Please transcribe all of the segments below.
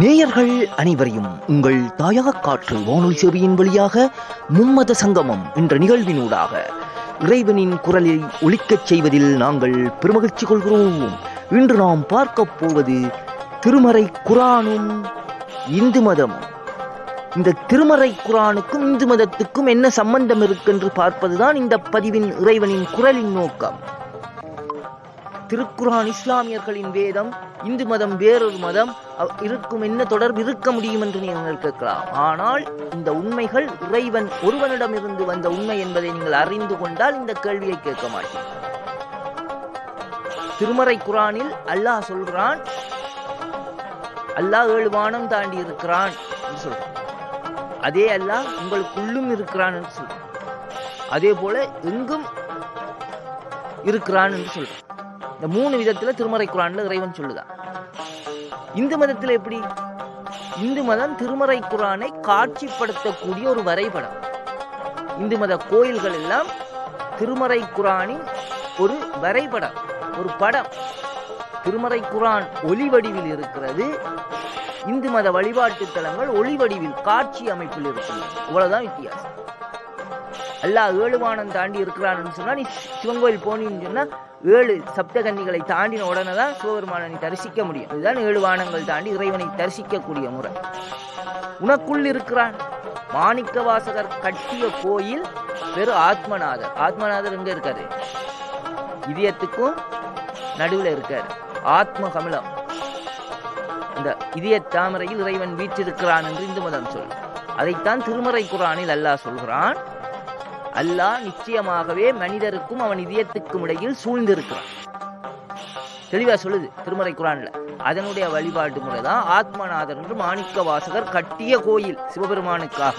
நேயர்கள் அனைவரையும் உங்கள் தாயக காற்று வானொலி சேவையின் வழியாக மும்மத சங்கமம் என்ற நிகழ்வினூடாக இறைவனின் குரலை ஒழிக்கச் செய்வதில் நாங்கள் பெருமகிழ்ச்சி கொள்கிறோம். இன்று நாம் பார்க்கப் போவது திருமறை குரானும் இந்து மதமும் இந்த திருமறை குரானுக்கும் இந்து மதத்துக்கும் என்ன சம்பந்தம் இருக்கென்று பார்ப்பதுதான் இந்த பதிவின் இறைவனின் குரலின் நோக்கம். திருக்குரான் இஸ்லாமியர்களின் வேதம் இந்து மதம் வேறொரு மதம் இருக்கும் என்ன தொடர்பு இருக்க முடியும் என்று நீங்கள் கேட்கலாம். ஆனால் இந்த உண்மைகள் இறைவன் ஒருவனிடமிருந்து வந்த உண்மை என்பதை நீங்கள் அறிந்து கொண்டால் இந்த கேள்வியை கேட்க மாட்டீர்கள். திருமறை குரானில் அல்லாஹ் சொல்கிறான் அல்லாஹ் ஏழு வானம் தாண்டி இருக்கிறான் என்று சொல்றான். அதே அல்லாஹ் உங்களுக்குள்ளும் இருக்கிறான் சொல்றான். அதே போல எங்கும் இருக்கிறான் என்று சொல்றான். இந்த மூணு விதத்துல திருமறை குரான்ல இறைவன் சொல்லுதான் இந்து மதத்துல எப்படி? இந்து மதம் திருமறை குரானை காட்சிப்படுத்தக்கூடிய ஒரு வரைபடம். இந்து மத கோயில்கள் எல்லாம் திருமறை குரானின் ஒரு வரைபடம் ஒரு படம். திருமறை குரான் ஒளி வடிவில் இருக்கிறது. இந்து மத வழிபாட்டு தலங்கள் ஒளி வடிவில் காட்சி அமைப்பில் இருக்கிறது இவ்வளவுதான் வித்தியாசம். அல்லாஹ் ஏழு வானம் தாண்டி இருக்கிறான்னு சொன்னா நீ சிவன் கோயில் போனீன்னு சொன்னா ஏழு சப்தகன்னிகளை தாண்டின உடனே தான் சிவபெருமானை நீ தரிசிக்க முடியும். இதுதான் ஏழு வானங்கள் தாண்டி இறைவனை தரிசிக்கக்கூடிய முறை. உனக்குள் இருக்கிறான் மாணிக்க வாசகர் கட்டிய கோயில் பெரு ஆத்மநாதர். ஆத்மநாதர் எங்க இருக்காரு? இதயத்துக்கும் நடுவில் இருக்காரு. ஆத்ம கமலம் இந்த இதய தாமரையில் இறைவன் வீற்றிருக்கிறான் என்று இந்து மதம் சொல் அதைத்தான் திருமறை குரானில் அல்லாஹ் சொல்கிறான். அல்லாஹ் நிச்சயமாகவே மனிதருக்கும் அவன் இதயத்துக்கும் இடையில் சூழ்ந்திருக்கிறான். தெளிவா சொல்லுது திருமறை குரான்ல. அதனுடைய வழிபாட்டு முறை தான் ஆத்மநாதர் என்று மாணிக்க வாசகர் கட்டிய கோயில் சிவபெருமானுக்காக.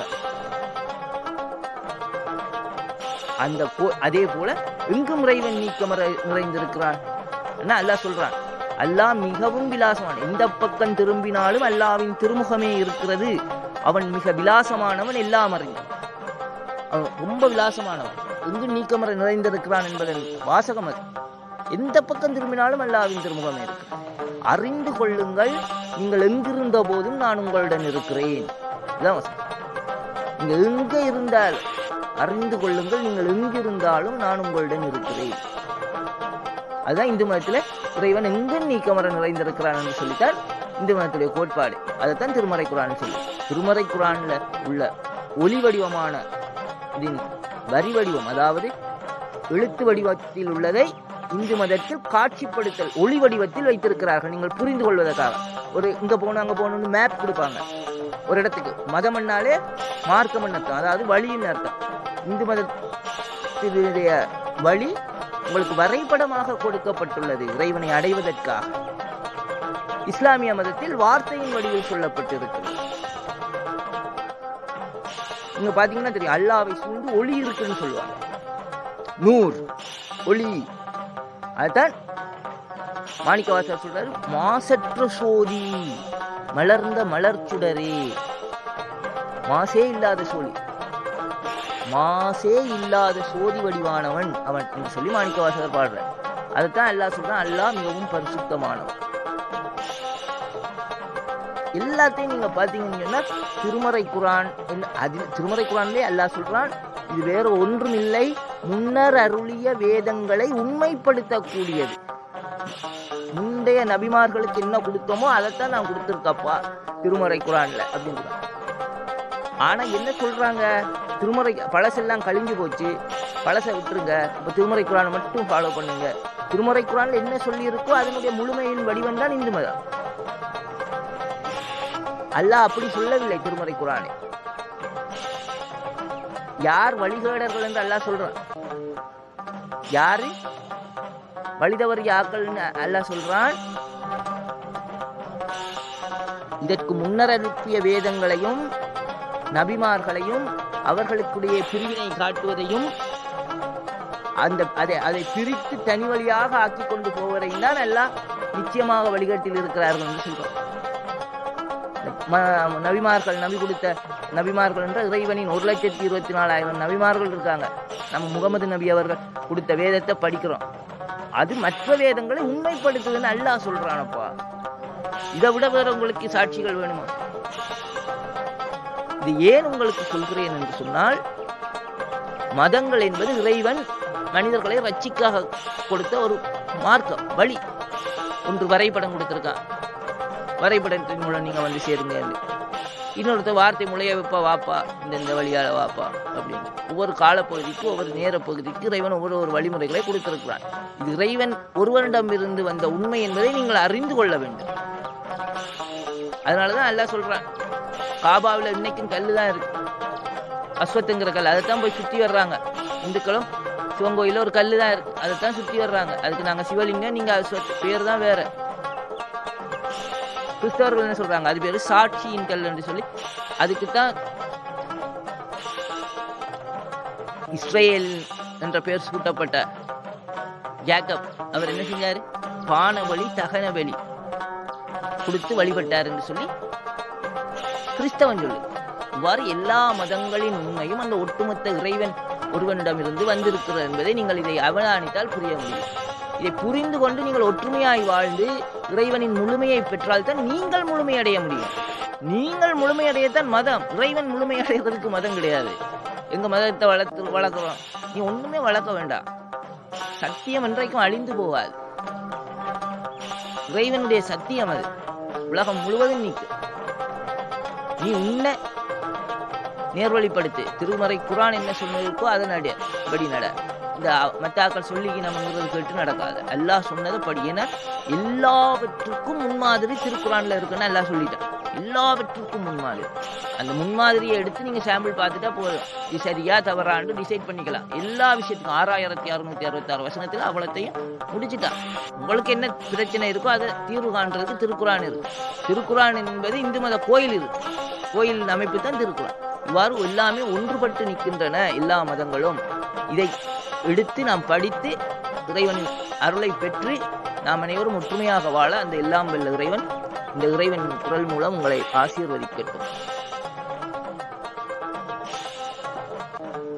அந்த கோ அதே போல எங்கும் இறைவன் நீக்கம் நிறைந்திருக்கிறான். என்ன அல்லாஹ் சொல்றான்? அல்லாஹ் மிகவும் விலாசமான எந்த பக்கம் திரும்பினாலும் அல்லாவின் திருமுகமே இருக்கிறது. அவன் மிக விலாசமானவன் எல்லாம் அறிஞன். அவன் ரொம்ப விலாசமானவன். எங்கு நீக்கமர நிறைந்திருக்கிறான் என்பதன் வாசகம் அது. எந்த பக்கம் திரும்பினாலும் அல்லாவின் திருமுகமே இருக்கு. அறிந்து கொள்ளுங்கள் நீங்கள் எங்கிருந்த போதும் நான் உங்களுடன் இருக்கிறேன். இதான் நீங்கள் நீங்க எங்க இருந்தால் அறிந்து கொள்ளுங்கள் நீங்கள் எங்கிருந்தாலும் நான் உங்களுடன் இருக்கிறேன். அதுதான் இந்து மதத்துல இறைவன் எங்கு நீக்கமர நிறைந்திருக்கிறான் என்று சொல்லித்தான் இந்து மதத்துடைய கோட்பாடு. அதைத்தான் திருமறை குரான் சொல்லி திருமறை குரான்ல உள்ள ஒளி வடிவமான இதன் வரி வடிவம் அதாவது எழுத்து வடிவத்தில் உள்ளதை இந்து மதத்தில் காட்சிப்படுத்தல் ஒளி வடிவத்தில் வைத்திருக்கிறார்கள். நீங்கள் புரிந்து கொள்வதற்காக. ஒரு இங்க போகணும் அங்க போகணும்னு மேப் கொடுப்பாங்க. ஒரு இடத்துக்கு. மதம்னாலே மார்க்கம் அர்த்தம் அதாவது வழியின் அர்த்தம். இந்து மதத்தினுடைய வழி உங்களுக்கு வரைபடமாக கொடுக்கப்பட்டுள்ளது இறைவனை அடைவதற்காக. இஸ்லாமிய மதத்தில் வார்த்தையின் வடிவில் சொல்லப்பட்டிருக்கிறது. நீங்க பாத்தீங்கன்னா தெரியும். அல்லாவை சூழ்ந்து ஒளி இருக்குன்னு சொல்லுவாங்க. நூர். ஒளி. அதுதான் மாணிக்கவாசர் சொல்றாரு மாசற்ற சோதி மலர்ந்த மலர் சுடரே. மாசே இல்லாத சோழி. மாசே இல்லாத சோதி வடிவானவன் அவன் என்று சொல்லி மாணிக்கவாசகர் பாடுறார். அதைத்தான் அல்லாஹ் சொல்றான் அல்லாஹ் மிகவும் பரிசுத்தமானவன். எல்லாத்தையும் நீங்க பார்த்தீங்கன்னா திருமறை குரான் அதில் திருமறை குரான்லயே அல்லாஹ் சொல்கிறான் இது வேற ஒன்றும் இல்லை முன்னர் அருளிய வேதங்களை உண்மைப்படுத்தக்கூடியது. முந்தைய நபிமார்களுக்கு என்ன கொடுத்தோமோ அதைத்தான் நான் கொடுத்துருக்கப்பா திருமறை குரான்ல அப்படின்னு ஆனால் ஆனா என்ன சொல்றாங்க? திருமறை பழசெல்லாம் கழிஞ்சு போச்சு. பழசை விட்டுருங்க. இப்போ திருமறை குரானை மட்டும் ஃபாலோ பண்ணுங்க. திருமறை குரான்ல என்ன சொல்லியிருக்கோ அதனுடைய முழுமையின் வடிவம் தான் இந்து மதம். அல்லாஹ் அப்படி சொல்லவில்லை திருமறை குரானே. யார் வழிகேடர்கள் என்று அல்லாஹ் சொல்றான்? யாரு? வழிதவறி ஆக்கள்னு அல்லாஹ் சொல்றான். இதற்கு முன்னர் அனுப்பிய வேதங்களையும் நபிமார்களையும் அவர்களுக்குடைய பிரிவினை காட்டுவதையும் அந்த அதை அதை பிரித்து தனி வழியாக ஆக்கி கொண்டு போவதையும் தான் எல்லாம் நிச்சயமாக வழிகாட்டில் இருக்கிறார்கள் என்று சொல்கிறோம் நபிமார்கள் நபி கொடுத்த நபிமார்கள் என்ற இறைவனின் ஒரு லட்சத்தி இருபத்தி நாலாயிரம் நபிமார்கள் இருக்காங்க. நம்ம முகமது நபி அவர்கள் கொடுத்த வேதத்தை படிக்கிறோம். அது மற்ற வேதங்களை உண்மைப்படுத்துதுன்னு அல்லாஹ் சொல்றானப்பா. இதை விட வேற உங்களுக்கு சாட்சிகள் வேணுமா? இது ஏன் உங்களுக்கு சொல்கிறேன் என்று சொன்னால் மதங்கள் என்பது இறைவன் மனிதர்களை ரட்சிக்காக கொடுத்த ஒரு மார்க்கம் வழி. ஒன்று வரைபடம் கொடுத்திருக்கான். வரைபடத்தின் மூலம் நீங்கள் வந்து சேருங்க இன்னொருத்தர் வார்த்தை முளைய வைப்பா வாப்பா இந்த இந்த வழியால் வாப்பா அப்படின்னு. ஒவ்வொரு காலப்பகுதிக்கு ஒவ்வொரு நேர பகுதிக்கு இறைவன் ஒவ்வொரு ஒரு வழிமுறைகளை கொடுத்திருக்கிறான். இது இறைவன் ஒருவரிடமிருந்து வந்த உண்மை என்பதை நீங்கள் அறிந்து கொள்ள வேண்டும். அதனால தான் எல்லாம் சொல்கிறான் காபாவில் இன்னைக்கும் கல் தான் இருக்கு. அஸ்வத்துங்கிற கல் அதைத்தான் போய் சுற்றி வர்றாங்க. இந்துக்களும் சிவன் கோயிலில் ஒரு கல் தான் இருக்குது அதை தான் சுற்றி வர்றாங்க. அதுக்கு நாங்கள் சிவலிங்கம் நீங்கள் அஸ்வத் பேர் தான் வேறு. கிறிஸ்தவர்கள் என்ன சொல்றாங்க. அது பேரு சாட்சியின் கல் என்று சொல்லி. அதுக்கு தான் இஸ்ரேல் என்ற பெயர் சூட்டப்பட்ட ஜேக்கப். அவர் என்ன செஞ்சாரு? பானபலி தகனபலி கொடுத்து வழிபட்டார் என்று சொல்லி கிறிஸ்தவன் சொல்லு. இவ்வாறு எல்லா மதங்களின் உண்மையும் அந்த ஒட்டுமொத்த இறைவன் ஒருவனிடமிருந்து வந்திருக்கிறது என்பதை நீங்கள் இதை அவதானித்தால் புரிய முடியும். இதை புரிந்து கொண்டு நீங்கள் ஒற்றுமையாய் வாழ்ந்து இறைவனின் முழுமையை பெற்றால்தான் நீங்கள் முழுமையடைய முடியும். நீங்கள் முழுமையடையத்தான் மதம். இறைவன் முழுமையடைவதற்கு மதம் கிடையாது. எங்க மதத்தை வளர்த்து வளர்க்குறோம். நீ ஒண்ணுமே வளர்க்க வேண்டாம். சத்தியம் என்றைக்கும் அழிந்து போகாது. இறைவனுடைய சத்தியம் அது. உலகம் முழுவதும் நீக்கு. நீ உன்னை நேர்வழிப்படுத்து. திருமறை குரான் என்ன சொன்னிருக்கோ அதை நட படி நட. இந்த மத்தாக்கள் சொல்லி நம்ம கேட்டு நடக்காது. எல்லாம் சொன்னதை படி ஏன்னா எல்லாவற்றுக்கும் முன்மாதிரி திருக்குறான்ல இருக்குன்னு எல்லாம் சொல்லிட்டான். எல்லாவற்றுக்கும் முன்மாதிரி. அந்த முன்மாதிரியை எடுத்து நீங்க சாம்பிள் பார்த்துட்டா போதும். இது சரியா தவறான்னு டிசைட் பண்ணிக்கலாம். எல்லா விஷயத்துக்கும் ஆறாயிரத்தி அறுநூத்தி அறுபத்தி ஆறு அவ்வளோத்தையும் அவ்வளத்தையும் முடிச்சுட்டான். உங்களுக்கு என்ன பிரச்சனை இருக்கோ அதை தீர்வு காண்றதுக்கு திருக்குறான் இருக்கு. திருக்குறான் என்பது இந்து மத கோயில் இருக்கு கோயில் அமைப்பு தான் திருக்குறான். இவ்வாறு எல்லாமே ஒன்றுபட்டு நிற்கின்றன எல்லா மதங்களும். இதை எடுத்து நாம் படித்து இறைவனின் அருளை பெற்று நாம் அனைவரும் ஒற்றுமையாக வாழ அந்த எல்லாம் வெல்ல இறைவன் இந்த இறைவன் குரல் மூலம் உங்களை ஆசீர்வதிக்கட்டும்.